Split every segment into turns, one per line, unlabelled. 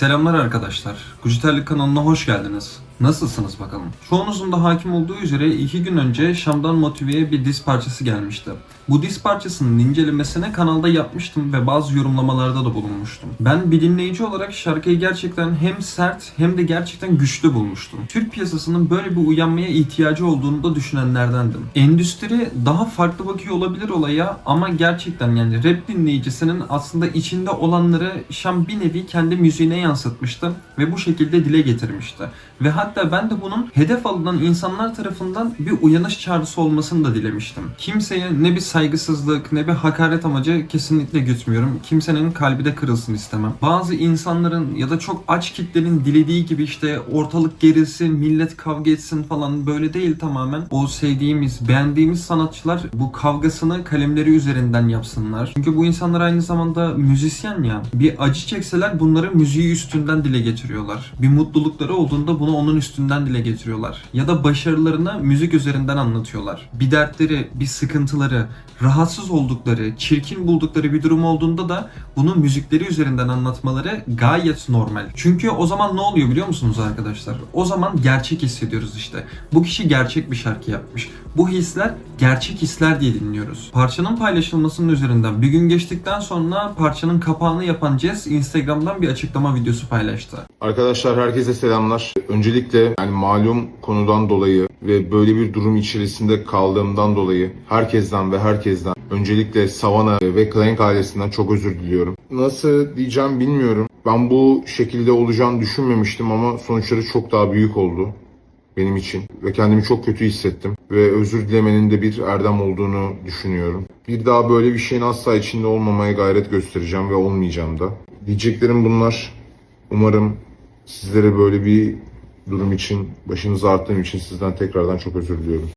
Selamlar arkadaşlar. Guciterlik kanalına hoş geldiniz. Nasılsınız bakalım? Çoğunuzun da hakim olduğu üzere iki gün önce Şam'dan Motive'ye bir diz parçası gelmişti. Bu diz parçasının incelemesini kanalda yapmıştım ve bazı yorumlamalarda da bulunmuştum. Ben bir dinleyici olarak şarkıyı gerçekten hem sert hem de gerçekten güçlü bulmuştum. Türk piyasasının böyle bir uyanmaya ihtiyacı olduğunu da düşünenlerdendim. Endüstri daha farklı bakıyor olabilir olaya ama gerçekten yani rap dinleyicisinin aslında içinde olanları Şam bir nevi kendi müziğine yansıtmıştı ve bu şekilde dile getirmişti. Ve hatta ben de bunun hedef alınan insanlar tarafından bir uyanış çağrısı olmasını da dilemiştim. Kimseye ne bir saygısızlık ne bir hakaret amacı kesinlikle gütmüyorum. Kimsenin kalbi de kırılsın istemem. Bazı insanların ya da çok aç kitlenin dilediği gibi işte ortalık gerilsin, millet kavga etsin falan böyle değil tamamen. O sevdiğimiz, beğendiğimiz sanatçılar bu kavgasını kalemleri üzerinden yapsınlar. Çünkü bu insanlar aynı zamanda müzisyen ya. Bir acı çekseler bunları müziği üstünden dile getiriyorlar. Bir mutlulukları olduğunda bunu onun üstünden dile getiriyorlar. Ya da başarılarını müzik üzerinden anlatıyorlar. Bir dertleri, bir sıkıntıları, rahatsız oldukları, çirkin buldukları bir durum olduğunda da bunu müzikleri üzerinden anlatmaları gayet normal. Çünkü o zaman ne oluyor biliyor musunuz arkadaşlar? O zaman gerçek hissediyoruz işte. Bu kişi gerçek bir şarkı yapmış. Bu hisler gerçek hisler diye dinliyoruz. Parçanın paylaşılmasının üzerinden bir gün geçtikten sonra parçanın kapağını yapan Jess Instagram'dan bir açıklama videosu paylaştı.
Arkadaşlar herkese selamlar. Öncelikle yani malum konudan dolayı ve böyle bir durum içerisinde kaldığımdan dolayı herkesten ve herkesten öncelikle Savana ve Clank ailesinden çok özür diliyorum. Nasıl diyeceğim bilmiyorum. Ben bu şekilde olacağını düşünmemiştim ama sonuçları çok daha büyük oldu benim için ve kendimi çok kötü hissettim ve özür dilemenin de bir erdem olduğunu düşünüyorum. Bir daha böyle bir şeyin asla içinde olmamaya gayret göstereceğim ve olmayacağım da. Diyeceklerim bunlar. Umarım sizlere böyle bir durum için, başınızı arttığım için sizden tekrardan çok özür diliyorum.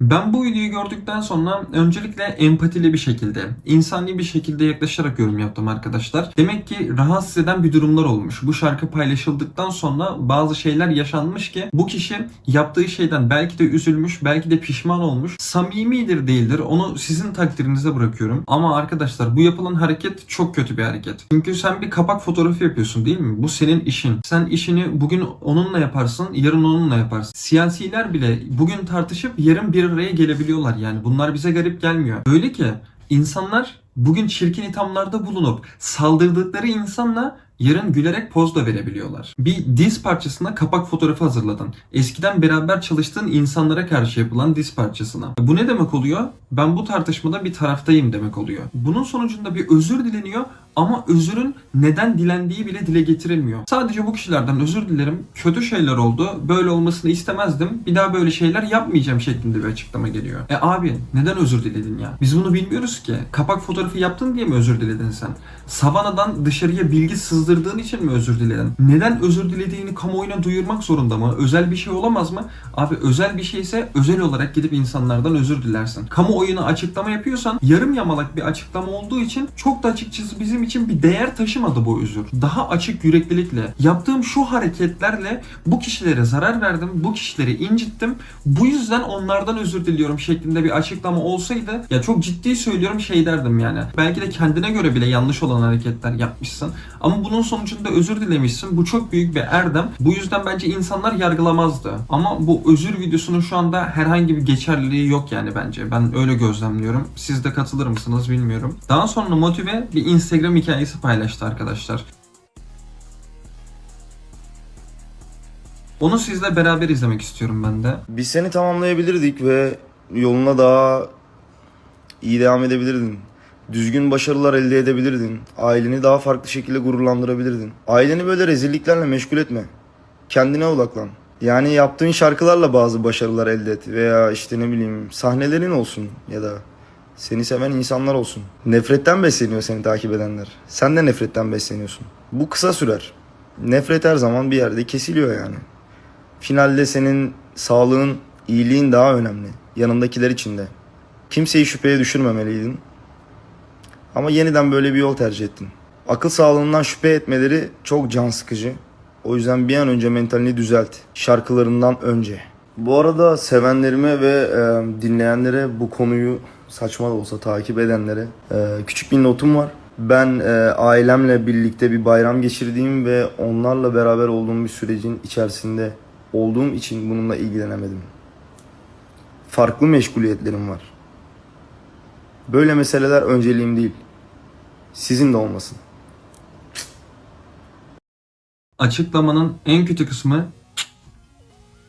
Ben bu videoyu gördükten sonra öncelikle empatili bir şekilde, insani bir şekilde yaklaşarak yorum yaptım arkadaşlar. Demek ki rahatsız eden bir durumlar olmuş. Bu şarkı paylaşıldıktan sonra bazı şeyler yaşanmış ki bu kişi yaptığı şeyden belki de üzülmüş, belki de pişman olmuş. Samimidir değildir onu sizin takdirinize bırakıyorum. Ama arkadaşlar bu yapılan hareket çok kötü bir hareket. Çünkü sen bir kapak fotoğrafı yapıyorsun değil mi? Bu senin işin. Sen işini bugün onunla yaparsın, yarın onunla yaparsın. Siyasiler bile bugün tartışıp yarın bir araya gelebiliyorlar yani. Bunlar bize garip gelmiyor. Öyle ki insanlar bugün çirkin ithamlarda bulunup saldırdıkları insanla yarın gülerek poz da verebiliyorlar. Bir diz parçasına kapak fotoğrafı hazırladın. Eskiden beraber çalıştığın insanlara karşı yapılan diz parçasına. Bu ne demek oluyor? Ben bu tartışmada bir taraftayım demek oluyor. Bunun sonucunda bir özür dileniyor ama özürün neden dilendiği bile dile getirilmiyor. Sadece bu kişilerden özür dilerim. Kötü şeyler oldu. Böyle olmasını istemezdim. Bir daha böyle şeyler yapmayacağım şeklinde bir açıklama geliyor. E abi neden özür diledin ya? Biz bunu bilmiyoruz ki. Kapak fotoğrafı yaptın diye mi özür diledin sen? Savana'dan dışarıya bilgi sızdırdığın için mi özür diledin? Neden özür dilediğini kamuoyuna duyurmak zorunda mı? Özel bir şey olamaz mı? Abi özel bir şeyse özel olarak gidip insanlardan özür dilersin. Kamuoyuna açıklama yapıyorsan yarım yamalak bir açıklama olduğu için çok da açıkçası bizim için bir değer taşımadı bu özür. Daha açık yüreklilikle yaptığım şu hareketlerle bu kişilere zarar verdim, bu kişileri incittim. Bu yüzden onlardan özür diliyorum şeklinde bir açıklama olsaydı ya çok ciddi söylüyorum şey derdim yani. Belki de kendine göre bile yanlış olan hareketler yapmışsın. Ama bunun sonucunda özür dilemişsin. Bu çok büyük bir erdem. Bu yüzden bence insanlar yargılamazdı. Ama bu özür videosunun şu anda herhangi bir geçerliliği yok yani bence. Ben öyle gözlemliyorum. Siz de katılır mısınız bilmiyorum. Daha sonra Motive bir Instagram hikayesi paylaştı arkadaşlar. Onu sizle beraber izlemek istiyorum ben de.
Biz seni tamamlayabilirdik ve yoluna daha iyi devam edebilirdin. Düzgün başarılar elde edebilirdin. Aileni daha farklı şekilde gururlandırabilirdin. Aileni böyle rezilliklerle meşgul etme. Kendine odaklan. Yani yaptığın şarkılarla bazı başarılar elde et veya işte ne bileyim sahnelerin olsun ya da seni seven insanlar olsun. Nefretten besleniyor seni takip edenler. Sen de nefretten besleniyorsun. Bu kısa sürer. Nefret her zaman bir yerde kesiliyor yani. Finalde senin sağlığın, iyiliğin daha önemli. Yanındakiler için de. Kimseyi şüpheye düşürmemeliydin. Ama yeniden böyle bir yol tercih ettin. Akıl sağlığından şüphe etmeleri çok can sıkıcı. O yüzden bir an önce mentalini düzelt. Şarkılarından önce. Bu arada sevenlerime ve e, dinleyenlere bu konuyu saçma da olsa takip edenlere e, küçük bir notum var. Ben e, ailemle birlikte bir bayram geçirdiğim ve onlarla beraber olduğum bir sürecin içerisinde olduğum için bununla ilgilenemedim. Farklı meşguliyetlerim var. Böyle meseleler önceliğim değil. Sizin de olmasın.
Açıklamanın en kötü kısmı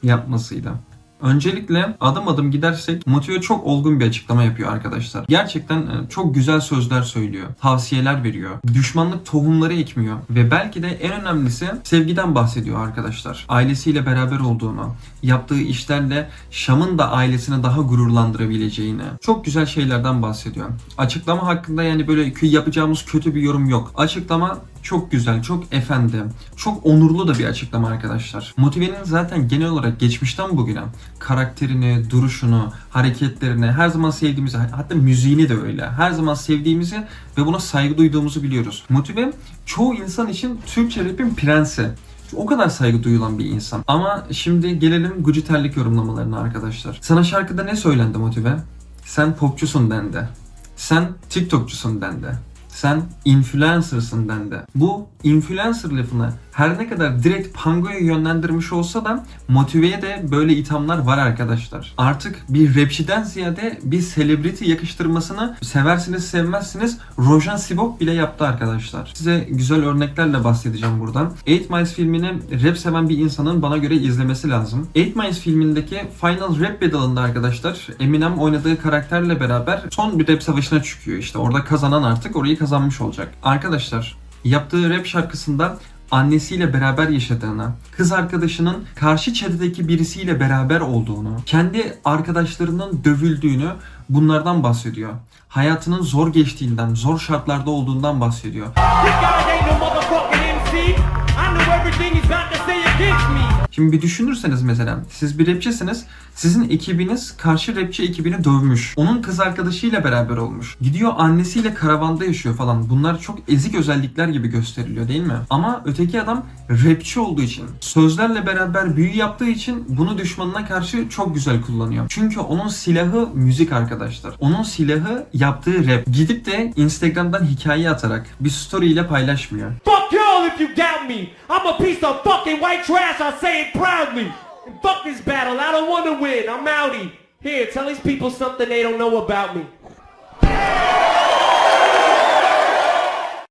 yapmasıydı. Öncelikle adım adım gidersek Motive çok olgun bir açıklama yapıyor arkadaşlar. Gerçekten e, çok güzel sözler söylüyor. Tavsiyeler veriyor. Düşmanlık tohumları ekmiyor. Ve belki de en önemlisi sevgiden bahsediyor arkadaşlar. Ailesiyle beraber olduğunu, yaptığı işlerle Şam'ın da ailesini daha gururlandırabileceğini. Çok güzel şeylerden bahsediyor. Açıklama hakkında yani böyle yapacağımız kötü bir yorum yok. Açıklama çok güzel, çok efendi, çok onurlu da bir açıklama arkadaşlar. Motive'nin zaten genel olarak geçmişten bugüne karakterini, duruşunu, hareketlerini, her zaman sevdiğimizi, hatta müziğini de öyle. Her zaman sevdiğimizi ve buna saygı duyduğumuzu biliyoruz. Motive çoğu insan için Türkçe rap'in prensi. O kadar saygı duyulan bir insan. Ama şimdi gelelim Gucci terlik yorumlamalarına arkadaşlar. Sana şarkıda ne söylendi Motive? Sen popçusun dendi. Sen TikTokçusun dendi. Sen influencer'sın dendi. Bu influencer lafını her ne kadar direkt Pango'ya yönlendirmiş olsa da Motive'ye de böyle ithamlar var arkadaşlar. Artık bir rapçiden ziyade bir celebrity yakıştırmasını seversiniz sevmezsiniz Rojan Sibok bile yaptı arkadaşlar. Size güzel örneklerle bahsedeceğim buradan. 8 Miles filmini rap seven bir insanın bana göre izlemesi lazım. 8 Miles filmindeki Final Rap Battle'ında arkadaşlar Eminem oynadığı karakterle beraber son bir rap savaşına çıkıyor işte. Orada kazanan artık orayı kazanmış olacak. Arkadaşlar yaptığı rap şarkısında annesiyle beraber yaşadığını, kız arkadaşının karşı çetedeki birisiyle beraber olduğunu, kendi arkadaşlarının dövüldüğünü bunlardan bahsediyor. Hayatının zor geçtiğinden, zor şartlarda olduğundan bahsediyor. Şimdi bir düşünürseniz mesela siz bir rapçisiniz. Sizin ekibiniz karşı rapçi ekibini dövmüş. Onun kız arkadaşıyla beraber olmuş. Gidiyor annesiyle karavanda yaşıyor falan. Bunlar çok ezik özellikler gibi gösteriliyor değil mi? Ama öteki adam rapçi olduğu için, sözlerle beraber büyü yaptığı için bunu düşmanına karşı çok güzel kullanıyor. Çünkü onun silahı müzik arkadaşlar. Onun silahı yaptığı rap. Gidip de Instagram'dan hikaye atarak bir story ile paylaşmıyor.
You doubt me. I'm a piece of fucking white trash. I say it proudly. And fuck this battle. I don't want to win. I'm outie. Here, tell these people something they don't know about me.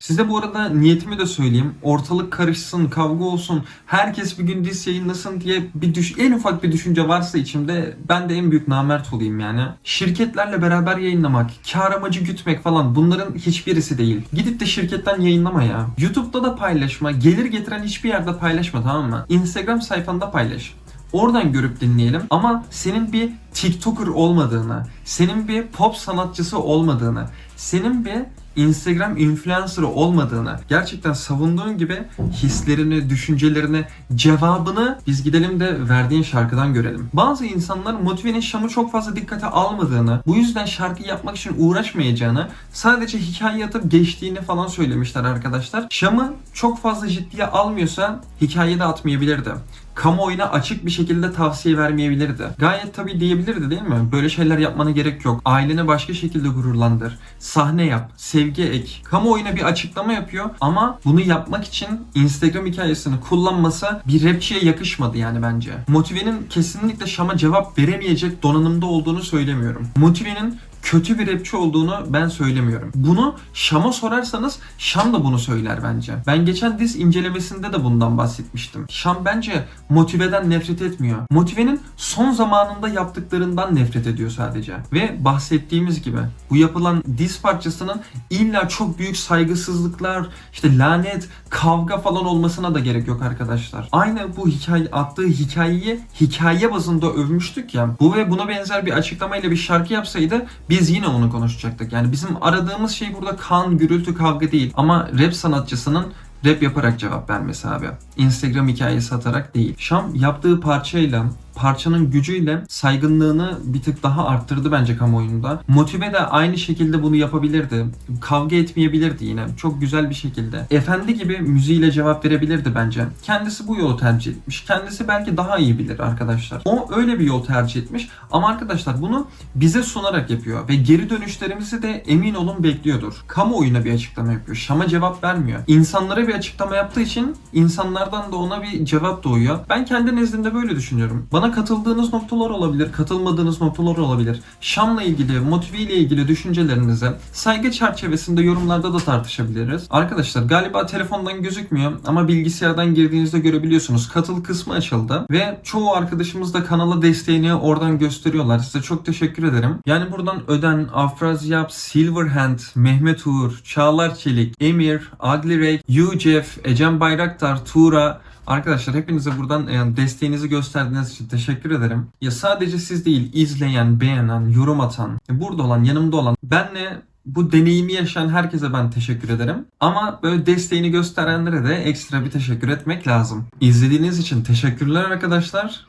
Size bu arada niyetimi de söyleyeyim. Ortalık karışsın, kavga olsun, herkes bir gün diz yayınlasın diye bir düş en ufak bir düşünce varsa içimde ben de en büyük namert olayım yani. Şirketlerle beraber yayınlamak, kar amacı gütmek falan bunların hiçbirisi değil. Gidip de şirketten yayınlama ya. YouTube'da da paylaşma, gelir getiren hiçbir yerde paylaşma tamam mı? Instagram sayfanda paylaş. Oradan görüp dinleyelim ama senin bir TikToker olmadığını, senin bir pop sanatçısı olmadığını, senin bir Instagram influencer'ı olmadığını, gerçekten savunduğun gibi hislerini, düşüncelerini, cevabını biz gidelim de verdiğin şarkıdan görelim. Bazı insanlar Motive'nin Şam'ı çok fazla dikkate almadığını, bu yüzden şarkı yapmak için uğraşmayacağını, sadece hikaye atıp geçtiğini falan söylemişler arkadaşlar. Şam'ı çok fazla ciddiye almıyorsa hikayede atmayabilirdi kamuoyuna açık bir şekilde tavsiye vermeyebilirdi. Gayet tabii diyebilirdi değil mi? Böyle şeyler yapmana gerek yok. Aileni başka şekilde gururlandır. Sahne yap. Sevgi ek. Kamuoyuna bir açıklama yapıyor ama bunu yapmak için Instagram hikayesini kullanması bir rapçiye yakışmadı yani bence. Motive'nin kesinlikle Şam'a cevap veremeyecek donanımda olduğunu söylemiyorum. Motive'nin kötü bir rapçi olduğunu ben söylemiyorum. Bunu Şam'a sorarsanız Şam da bunu söyler bence. Ben geçen diz incelemesinde de bundan bahsetmiştim. Şam bence motiveden nefret etmiyor. Motivenin son zamanında yaptıklarından nefret ediyor sadece. Ve bahsettiğimiz gibi bu yapılan diz parçasının illa çok büyük saygısızlıklar, işte lanet, kavga falan olmasına da gerek yok arkadaşlar. Aynı bu hikaye attığı hikayeyi hikaye bazında övmüştük ya. Bu ve buna benzer bir açıklamayla bir şarkı yapsaydı biz yine onu konuşacaktık. Yani bizim aradığımız şey burada kan, gürültü, kavga değil. Ama rap sanatçısının rap yaparak cevap vermesi abi. Instagram hikayesi atarak değil. Şam yaptığı parçayla parçanın gücüyle saygınlığını bir tık daha arttırdı bence kamuoyunda. Motive de aynı şekilde bunu yapabilirdi. Kavga etmeyebilirdi yine. Çok güzel bir şekilde. Efendi gibi müziğiyle cevap verebilirdi bence. Kendisi bu yolu tercih etmiş. Kendisi belki daha iyi bilir arkadaşlar. O öyle bir yol tercih etmiş. Ama arkadaşlar bunu bize sunarak yapıyor. Ve geri dönüşlerimizi de emin olun bekliyordur. Kamuoyuna bir açıklama yapıyor. Şam'a cevap vermiyor. İnsanlara bir açıklama yaptığı için insanlardan da ona bir cevap doğuyor. Ben kendi nezdimde böyle düşünüyorum. Bana katıldığınız noktalar olabilir, katılmadığınız noktalar olabilir. Şam'la ilgili, Motive ile ilgili düşüncelerinizi saygı çerçevesinde yorumlarda da tartışabiliriz. Arkadaşlar galiba telefondan gözükmüyor ama bilgisayardan girdiğinizde görebiliyorsunuz. Katıl kısmı açıldı ve çoğu arkadaşımız da kanala desteğini oradan gösteriyorlar. Size çok teşekkür ederim. Yani buradan Öden, Afraz Yap, Silverhand, Mehmet Uğur, Çağlar Çelik, Emir, Adli Rey, Yücef, Ecem Bayraktar, Tuğra, Arkadaşlar hepinize buradan e, desteğinizi gösterdiğiniz için teşekkür ederim. Ya sadece siz değil, izleyen, beğenen, yorum atan, e, burada olan, yanımda olan, benle bu deneyimi yaşayan herkese ben teşekkür ederim. Ama böyle desteğini gösterenlere de ekstra bir teşekkür etmek lazım. İzlediğiniz için teşekkürler arkadaşlar.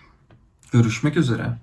Görüşmek üzere.